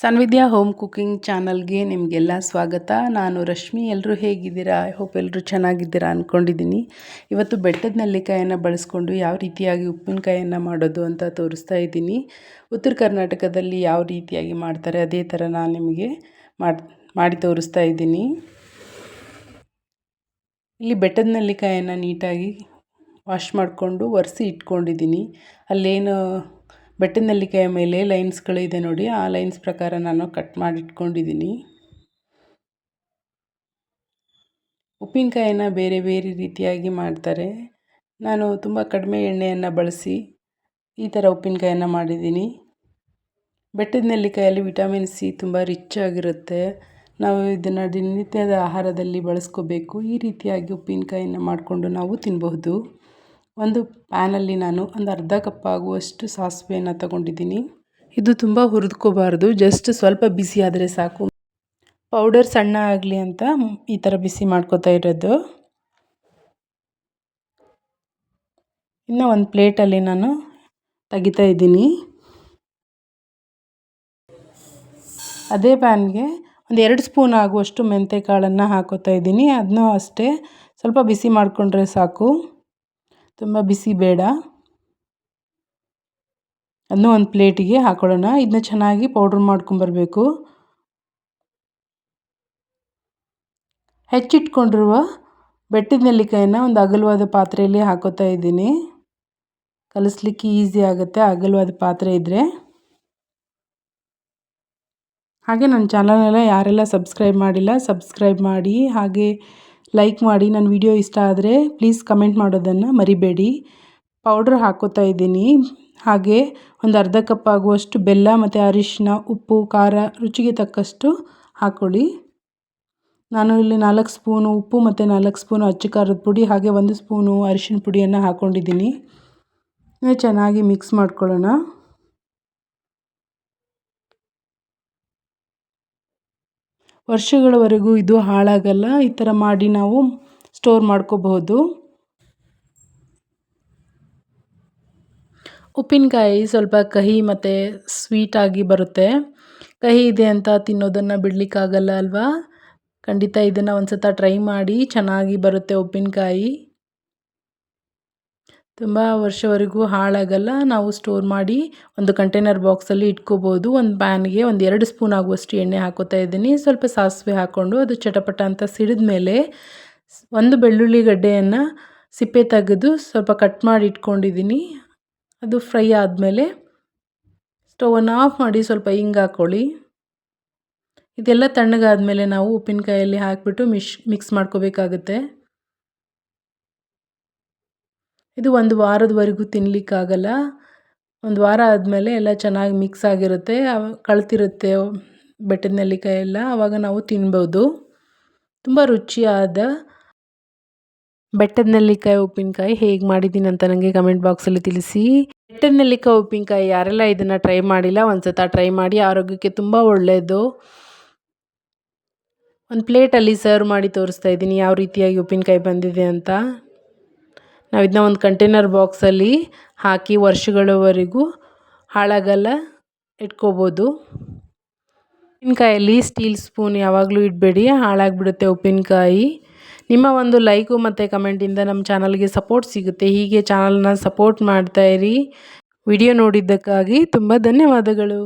ಸನ್ವಿದ್ಯಾ home cooking ಚಾನಲ್ಗೆ ನಿಮಗೆಲ್ಲ ಸ್ವಾಗತ. ನಾನು ರಶ್ಮಿ. ಎಲ್ಲರೂ ಹೇಗಿದ್ದೀರಾ? ಐ ಹೋಪ್ ಎಲ್ಲರೂ ಚೆನ್ನಾಗಿದ್ದೀರಾ ಅಂದ್ಕೊಂಡಿದ್ದೀನಿ ಇವತ್ತು ಬೆಟ್ಟದ ನೆಲ್ಲಿಕಾಯನ್ನು ಬಳಸ್ಕೊಂಡು ಯಾವ ರೀತಿಯಾಗಿ ಉಪ್ಪಿನಕಾಯನ್ನು ಮಾಡೋದು ಅಂತ ತೋರಿಸ್ತಾ ಇದ್ದೀನಿ. ಉತ್ತರ ಕರ್ನಾಟಕದಲ್ಲಿ ಯಾವ ರೀತಿಯಾಗಿ ಮಾಡ್ತಾರೆ ಅದೇ ಥರ ನಾನು ನಿಮಗೆ ಮಾಡಿ ತೋರಿಸ್ತಾ ಇದ್ದೀನಿ. ಇಲ್ಲಿ ಬೆಟ್ಟದ ನೆಲ್ಲಿಕಾಯನ್ನು ನೀಟಾಗಿ ವಾಶ್ ಮಾಡಿಕೊಂಡು ಒರೆಸಿ ಇಟ್ಕೊಂಡಿದ್ದೀನಿ. ಅಲ್ಲೇನು ಬೆಟ್ಟದ ನೆಲ್ಲಿಕಾಯ ಮೇಲೆ ಲೈನ್ಸ್ಗಳು ಇದೆ ನೋಡಿ. ಆ ಲೈನ್ಸ್ ಪ್ರಕಾರ ನಾನು ಕಟ್ ಮಾಡಿ ಇಟ್ಕೊಂಡಿದ್ದೀನಿ ಉಪ್ಪಿನಕಾಯಿನ ಬೇರೆ ಬೇರೆ ರೀತಿಯಾಗಿ ಮಾಡ್ತಾರೆ. ನಾನು ತುಂಬ ಕಡಿಮೆ ಎಣ್ಣೆಯನ್ನು ಬಳಸಿ ಈ ಥರ ಉಪ್ಪಿನಕಾಯನ್ನು ಮಾಡಿದ್ದೀನಿ. ಬೆಟ್ಟದ ನೆಲ್ಲಿಕಾಯಲ್ಲಿ ವಿಟಮಿನ್ ಸಿ ತುಂಬ ರಿಚ್ ಆಗಿರುತ್ತೆ. ನಾವು ಇದನ್ನು ದಿನನಿತ್ಯದ ಆಹಾರದಲ್ಲಿ ಬಳಸ್ಕೋಬೇಕು. ಈ ರೀತಿಯಾಗಿ ಉಪ್ಪಿನಕಾಯಿನ ಮಾಡಿಕೊಂಡು ನಾವು ತಿನ್ನಬಹುದು ಒಂದು ಪ್ಯಾನಲ್ಲಿ ನಾನು ಒಂದು ಅರ್ಧ ಕಪ್ ಆಗುವಷ್ಟು ಸಾಸಿವೆಯನ್ನು ತಗೊಂಡಿದ್ದೀನಿ. ಇದು ತುಂಬ ಹುರಿದ್ಕೋಬಾರ್ದು ಜಸ್ಟ್ ಸ್ವಲ್ಪ ಬಿಸಿ ಆದರೆ ಸಾಕು. ಪೌಡರ್ ಸಣ್ಣ ಆಗಲಿ ಅಂತ ಈ ಥರ ಬಿಸಿ ಮಾಡ್ಕೋತಾ ಇರೋದು. ಇನ್ನು ಒಂದು ಪ್ಲೇಟಲ್ಲಿ ನಾನು ತೆಗಿತಾ ಇದ್ದೀನಿ. ಅದೇ ಪ್ಯಾನ್ಗೆ ಒಂದು ಎರಡು ಸ್ಪೂನ್ ಆಗುವಷ್ಟು ಮೆಂತ್ಯ ಕಾಳನ್ನು ಹಾಕೋತಾ ಇದ್ದೀನಿ. ಅದನ್ನೂ ಅಷ್ಟೇ ಸ್ವಲ್ಪ ಬಿಸಿ ಮಾಡಿಕೊಂಡ್ರೆ ಸಾಕು. ತುಂಬ ಬಿಸಿ ಬೇಡ. ಅದನ್ನು ಒಂದು ಪ್ಲೇಟಿಗೆ ಹಾಕೊಳ್ಳೋಣ ಇದನ್ನ ಚೆನ್ನಾಗಿ ಪೌಡ್ರ್ ಮಾಡ್ಕೊಂಬರ್ಬೇಕು ಹೆಚ್ಚಿಟ್ಕೊಂಡಿರುವ ಬೆಟ್ಟದ ನೆಲ್ಲಿಕಾಯಿನ ಒಂದು ಅಗಲವಾದ ಪಾತ್ರೆಯಲ್ಲಿ ಹಾಕೋತಾ ಇದ್ದೀನಿ. ಕಲಿಸ್ಲಿಕ್ಕೆ ಈಸಿ ಆಗುತ್ತೆ, ಅಗಲವಾದ ಪಾತ್ರೆ ಇದ್ದರೆ ಹಾಗೆ ನನ್ನ ಚಾನಲ್ನೆಲ್ಲ ಯಾರೆಲ್ಲ ಸಬ್ಸ್ಕ್ರೈಬ್ ಮಾಡಿಲ್ಲ, ಸಬ್ಸ್ಕ್ರೈಬ್ ಮಾಡಿ. ಹಾಗೆ ಲೈಕ್ ಮಾಡಿ ನನ್ನ ವಿಡಿಯೋ ಇಷ್ಟ ಆದರೆ ಪ್ಲೀಸ್ ಕಮೆಂಟ್ ಮಾಡೋದನ್ನು ಮರಿಬೇಡಿ. ಪೌಡ್ರ್ ಹಾಕೋತಾ ಇದ್ದೀನಿ. ಹಾಗೆ ಒಂದು ಅರ್ಧ ಕಪ್ ಆಗುವಷ್ಟು ಬೆಲ್ಲ ಮತ್ತು ಅರಿಶಿನ ಉಪ್ಪು, ಖಾರ ರುಚಿಗೆ ತಕ್ಕಷ್ಟು ಹಾಕ್ಕೊಳ್ಳಿ ನಾನು ಇಲ್ಲಿ ನಾಲ್ಕು ಸ್ಪೂನು ಉಪ್ಪು ಮತ್ತು ನಾಲ್ಕು ಸ್ಪೂನು ಅಚ್ಚು ಖಾರದ ಪುಡಿ ಹಾಗೆ ಒಂದು ಸ್ಪೂನು ಅರಿಶಿನ ಪುಡಿಯನ್ನು ಹಾಕ್ಕೊಂಡಿದ್ದೀನಿ ಚೆನ್ನಾಗಿ ಮಿಕ್ಸ್ ಮಾಡ್ಕೊಳ್ಳೋಣ. ವರ್ಷಗಳವರೆಗೂ ಇದು ಹಾಳಾಗಲ್ಲ. ಈ ಥರ ಮಾಡಿ ನಾವು ಸ್ಟೋರ್ ಮಾಡ್ಕೋಬಹುದು. ಉಪ್ಪಿನಕಾಯಿ ಸ್ವಲ್ಪ ಕಹಿ ಮತ್ತು ಸ್ವೀಟಾಗಿ ಬರುತ್ತೆ. ಕಹಿ ಇದೆ ಅಂತ ತಿನ್ನೋದನ್ನು ಬಿಡಲಿಕ್ಕಾಗಲ್ಲ ಅಲ್ವಾ? ಖಂಡಿತ ಇದನ್ನು ಒಂದು ಸತ ಟ್ರೈ ಮಾಡಿ ಚೆನ್ನಾಗಿ ಬರುತ್ತೆ ಉಪ್ಪಿನಕಾಯಿ. ತುಂಬ ವರ್ಷವರೆಗೂ ಹಾಳಾಗಲ್ಲ. ನಾವು ಸ್ಟೋರ್ ಮಾಡಿ ಒಂದು ಕಂಟೈನರ್ ಬಾಕ್ಸಲ್ಲಿ ಇಟ್ಕೋಬೋದು. ಒಂದು ಪ್ಯಾನ್ಗೆ ಒಂದು ಎರಡು ಸ್ಪೂನ್ ಆಗುವಷ್ಟು ಎಣ್ಣೆ ಹಾಕೋತಾ ಇದ್ದೀನಿ. ಸ್ವಲ್ಪ ಸಾಸಿವೆ ಹಾಕ್ಕೊಂಡು ಅದು ಚಟಪಟ ಅಂತ ಸಿಡಿದ ಮೇಲೆ ಒಂದು ಬೆಳ್ಳುಳ್ಳಿ ಗಡ್ಡೆಯನ್ನು ಸಿಪ್ಪೆ ತೆಗೆದು ಸ್ವಲ್ಪ ಕಟ್ ಮಾಡಿ ಇಟ್ಕೊಂಡಿದ್ದೀನಿ. ಅದು ಫ್ರೈ ಆದಮೇಲೆ ಸ್ಟವನ್ನು ಆಫ್ ಮಾಡಿ ಸ್ವಲ್ಪ ಹಿಂಗೆ ಹಾಕ್ಕೊಳ್ಳಿ ಇದೆಲ್ಲ ತಣ್ಣಗಾದಮೇಲೆ ನಾವು ಉಪ್ಪಿನಕಾಯಲ್ಲಿ ಹಾಕಿಬಿಟ್ಟು ಮಿಶ್ ಮಿಕ್ಸ್ ಮಾಡ್ಕೋಬೇಕಾಗುತ್ತೆ. ಇದು ಒಂದು ವಾರದವರೆಗೂ ತಿನ್ನಲಿಕ್ಕಾಗಲ್ಲ ಒಂದು ವಾರ ಆದಮೇಲೆ ಎಲ್ಲ ಚೆನ್ನಾಗಿ ಮಿಕ್ಸ್ ಆಗಿರುತ್ತೆ. ಕಳ್ತಿರುತ್ತೆ ಬೆಟ್ಟದ ನೆಲ್ಲಿಕಾಯಿ ಎಲ್ಲ ಆವಾಗ ನಾವು ತಿನ್ಬೋದು. ತುಂಬ ರುಚಿಯಾದ ಬೆಟ್ಟದ ನೆಲ್ಲಿಕಾಯಿ ಉಪ್ಪಿನಕಾಯಿ ಹೇಗೆ ಮಾಡಿದ್ದೀನಿ ಅಂತ ನನಗೆ ಕಮೆಂಟ್ ಬಾಕ್ಸಲ್ಲಿ ತಿಳಿಸಿ. ಬೆಟ್ಟದ ನೆಲ್ಲಿಕಾಯಿ ಉಪ್ಪಿನಕಾಯಿ ಯಾರೆಲ್ಲ ಇದನ್ನು ಟ್ರೈ ಮಾಡಿಲ್ಲ ಒಂದು ಸತ ಟ್ರೈ ಮಾಡಿ, ಆರೋಗ್ಯಕ್ಕೆ ತುಂಬ ಒಳ್ಳೆಯದು ಒಂದು ಪ್ಲೇಟಲ್ಲಿ ಸರ್ವ್ ಮಾಡಿ ತೋರಿಸ್ತಾ ಇದ್ದೀನಿ, ಯಾವ ರೀತಿಯಾಗಿ ಉಪ್ಪಿನಕಾಯಿ ಬಂದಿದೆ ಅಂತ. ನಾವು ಇದನ್ನ ಒಂದು ಕಂಟೈನರ್ ಬಾಕ್ಸಲ್ಲಿ ಹಾಕಿ ವರ್ಷಗಳವರೆಗೂ ಹಾಳಾಗಲ್ಲ ಇಟ್ಕೋಬೋದು. ಉಪ್ಪಿನಕಾಯಲ್ಲಿ ಸ್ಟೀಲ್ ಸ್ಪೂನ್ ಯಾವಾಗಲೂ ಇಡಬೇಡಿ, ಹಾಳಾಗಿಬಿಡುತ್ತೆ ಉಪ್ಪಿನಕಾಯಿ. ನಿಮ್ಮ ಒಂದು ಲೈಕು ಮತ್ತು ಕಮೆಂಟಿಂದ ನಮ್ಮ ಚಾನಲ್ಗೆ ಸಪೋರ್ಟ್ ಸಿಗುತ್ತೆ. ಹೀಗೆ ಚಾನಲ್ನ ಸಪೋರ್ಟ್ ಮಾಡ್ತಾಯಿರಿ ವಿಡಿಯೋ ನೋಡಿದ್ದಕ್ಕಾಗಿ ತುಂಬ ಧನ್ಯವಾದಗಳು.